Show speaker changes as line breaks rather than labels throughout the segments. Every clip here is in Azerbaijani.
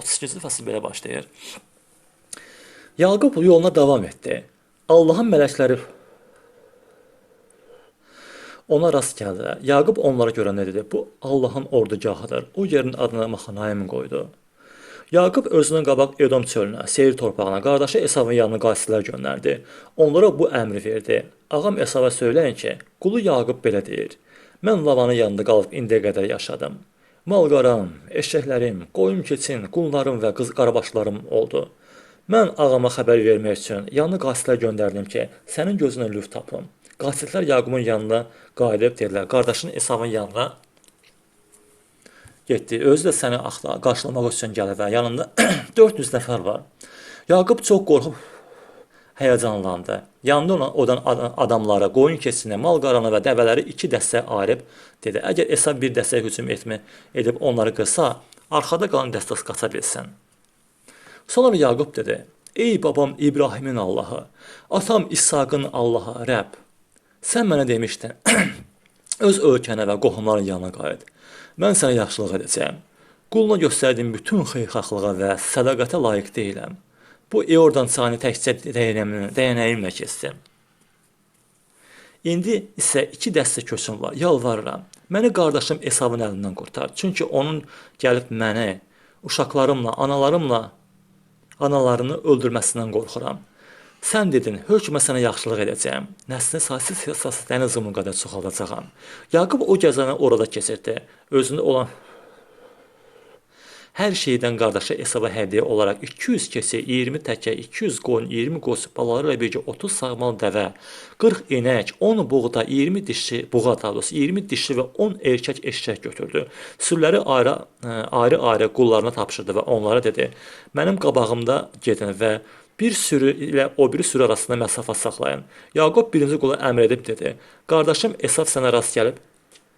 38-ci fəsil belə başlayır. Yaqub yoluna davam etdi. Allahın mələkləri ona rast gəldilər. Yaqub onlara görə nə dedi? Bu Allahın ordugahıdır. O yerin adına Maxanaim qoydu. Yaqub özünün qabaq Edom çölünə, Seyir torpağına, qardaşı Esavın yanına qasidlər göndərdi. Onlara bu əmri verdi. Ağam Esava söyləyin ki, qulu Yaqub belə deyir: Mən Lavanın yanında qalıb indiyə qədər yaşadım. Mal-qaram, eşəklərim, qoyun keçin, qullarım və qız qarabaşlarım oldu. Mən ağama xəbər vermək üçün yanına qasidlər göndərdim ki, sənin gözünə lüf tapım. Qasidlər Yaqubun yanına qayıdıb dedilər, qardaşın Esavın yanına getdi. Özü də səni axla qarşılamaq üçün gəlir və yanında 400 nəfər var. Yaqub çox qorxub həyəcanlandı. Yanında olan odan adamlara, qoyun keçisinə, mal qaranı və dəvələri iki dəstə ayırıb dedi: "Əgər Esav bir dəstəyə hücum etmə edib onları qırsa, arxada qalan dəstə qaça bilsin." Sonra Yaqub dedi: "Ey babam İbrahimin Allahı, atam İsaqın Allahı, Rəbb, sən mənə demişdin: öz ölkənə və qohumların yanına qayıt. Mən sənə yaxşılıq edəcəyəm. Quluna göstərdiyim bütün xeyirxahlığa və sədaqətə layiq deyiləm. Bu Eordan çayını təkcə dəyənəyimlə keçdim. İndi isə iki dəstə köçüm var. Yalvarıram. Məni qardaşım Esavın əlindən qurtar. Çünki onun gəlib məni uşaqlarımla, analarımla analarını öldürməsindən qorxuram. Sən dedin, hökmə sənə yaxşılıq edəcəyəm. Nəslini saysız hesabsız dəniz zumun qədər çoxaldacağam. Yaqub o gecəni orada keçirdi. Özündə olan hər şeydən qardaşı Esava hədiyyə olaraq 200 keçi, 20 təkə, 200 qoyun, 20 qoz balaları ilə birgə 30 sağmal dəvə, 40 inək, 10 buğda, 20 dişi buğa davası, 20 dişli və 10 erkək eşşək götürdü. Sürüləri ayrı ayrı qullarına tapşırdı və onlara dedi: "Mənim qabağımda gedin və Bir sürü ilə o biri sürü arasında məsafə saxlayın. Yaqub birinci qula əmr edib dedi: "Qardaşım Esav sənə rast gəlib,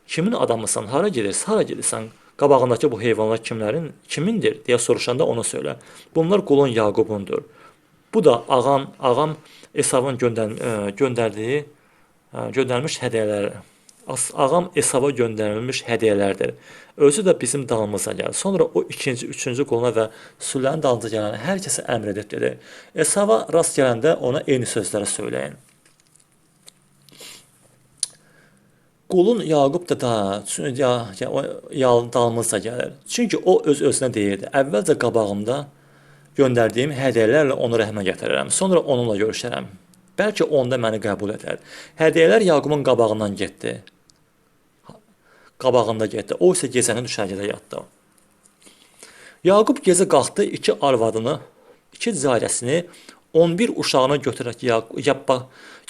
kimin adamısan? Hara gedirsən? Hara gedirsən? Qabağındakı bu heyvanlar kimlərin? Kimindir?" deyə soruşanda ona söylə. Bunlar qulun Yaqubundur. Bu da ağam, ağam Esavın göndər, e, göndərdiyi e, göndərmiş hədiyyələr. Ağam Esava göndərilmiş hədiyyələrdir. Özü də bizim dalımıza gəldi. Sonra o ikinci, üçüncü qoluna və Süllənin dalınca gələn hər kəsə əmr edib dedi. Esava rast gələndə ona eyni sözləri söyləyin. Qulun Yaqub da da ya, ya, ya dalımızca gəlir. Çünki o öz özünə deyirdi. Əvvəlcə qabağımda göndərdiyim hədiyyələrlə onu rəhmə gətirərəm. Sonra onunla görüşərəm. Bəlkə onda məni qəbul edər. Hədiyyələr Yaqubun qabağından getdi qabağında getdi. O isə gecəni düşərgədə yatdı. Yaqub gecə qalxdı, iki arvadını, iki cariyəsini, 11 uşağını götürərək Yabba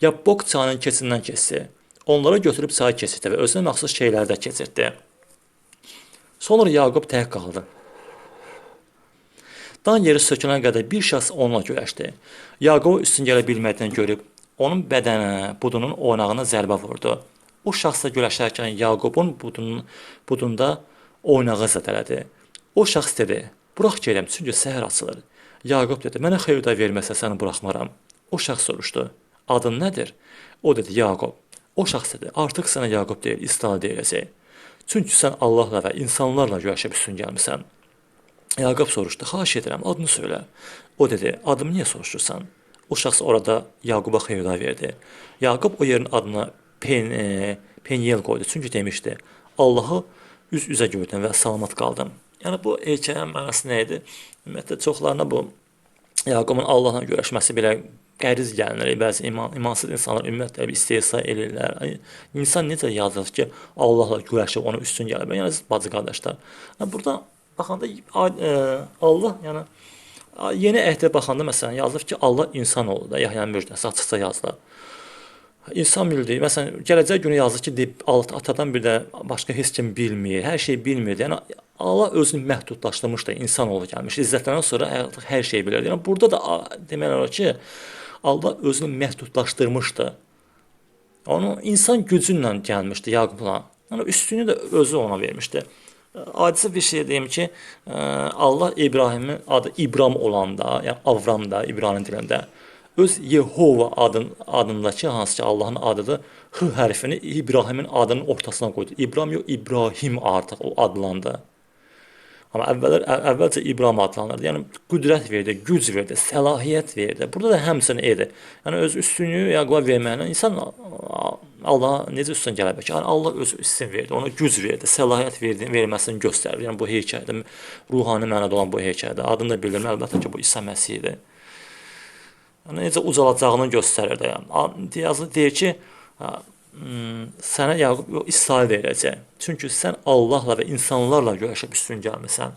Yabbok çayının keçindən keçdi. Onları götürüb çayı keçirdi və özünə məxsus şeyləri də keçirtdi. Sonra Yaqub tək qaldı. Dan yeri sökülənə qədər bir şəxs onunla görəşdi. Yaqub üstün gələ bilmədiyini görüb, onun bədəninə, budunun oynağına zərbə vurdu. O şəxslə güləşərkən Yaqubun budunun budunda oynağı zədələdi. O şəxs dedi: "Burax gedim, çünki səhər açılır." Yaqub dedi: "Mənə xeyirdə verməsə səni buraxmaram." O şəxs soruşdu: "Adın nədir?" O dedi: "Yaqub." O şəxs dedi: "Artıq sənə Yaqub deyil, İsrail deyəcək. Çünki sən Allahla və insanlarla güləşib üstün gəlmisən." Yaqub soruşdu: "Xahiş edirəm, adını söylə." O dedi: "Adımı niyə soruşursan?" O şəxs orada Yaquba xeyirdə verdi. Yaqub o yerin adını pen, e, Peniel qoydu. Çünki demişdi, Allahı üz-üzə gördüm və salamat qaldım. Yəni bu hekayənin mənası nə idi? Ümumiyyətlə çoxlarına bu Yaqubun Allahla görüşməsi belə qəriz gəlinir. Bəzi iman, imansız insanlar ümumiyyətlə istehza edirlər. İnsan necə yazır ki, Allahla görüşüb ona üstün gələ bilər? Yəni bacı qardaşlar. Yəni burada baxanda e, Allah, yəni yeni əhdə baxanda məsələn yazılır ki, Allah insan oldu da, Yahyanın müjdəsi açıqca yazılır. İnsan bildi. Məsələn, gələcək günü yazır ki, deyib atadan bir də başqa heç kim bilmir, hər şey bilmir. Yəni Allah özünü məhdudlaşdırmışdı, insan oğlu gəlmiş. İzzətləndən sonra artıq hər şeyi bilir. Yəni burada da demək olar ki, Allah özünü məhdudlaşdırmışdı. Onu insan gücü ilə gəlmişdi Yaqubla. Yəni üstünü də özü ona vermişdi. Adisə bir şey deyim ki, Allah İbrahimin adı İbram olanda, yəni Avram da İbrani dilində öz Yehova adın adındakı hansı ki Allahın adıdır, H hərfini İbrahimin adının ortasına qoydu. İbrahim yox, İbrahim artıq o adlandı. Amma əvvəllər əv- əvvəlcə İbrahim adlanırdı. Yəni qüdrət verdi, güc verdi, səlahiyyət verdi. Burada da həmçinin idi. Yəni öz üstünlüyü Yaquba verməklə insan a- Allaha necə üstün gələ bilər? Yəni Allah öz üstün verdi, ona güc verdi, səlahiyyət verdi, verməsini göstərir. Yəni bu hekayədə ruhani mənada olan bu hekayədə adını da bildirmə əlbəttə ki, bu İsa Məsihdir. Yəni necə ucalacağını göstərir də. Yəni A- yazı deyir ki, sənə Yaqub İsrail verəcək. Çünki sən Allahla və insanlarla görüşüb üstün gəlmisən.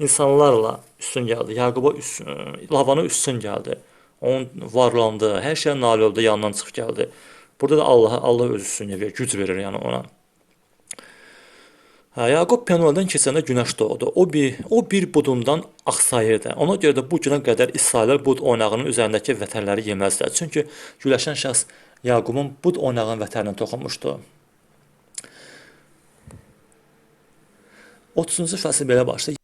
İnsanlarla üstün gəldi. Yaquba üstün, Lavana üstün gəldi. Onun varlandı, hər şey nail oldu, yanından çıxıb gəldi. Burada da Allah Allah öz üstünlüyü verir, güc verir yəni ona. Yaqub Penueldən keçəndə günəş doğdu. O bir o bir budundan axsayırdı. Ona görə də bu günə qədər İsraillər bud oynağının üzərindəki vətənləri yeməzdilər. Çünki güləşən şəxs Yaqubun bud oynağının vətəninə toxunmuşdu. 30-cu fəsil belə başlayır.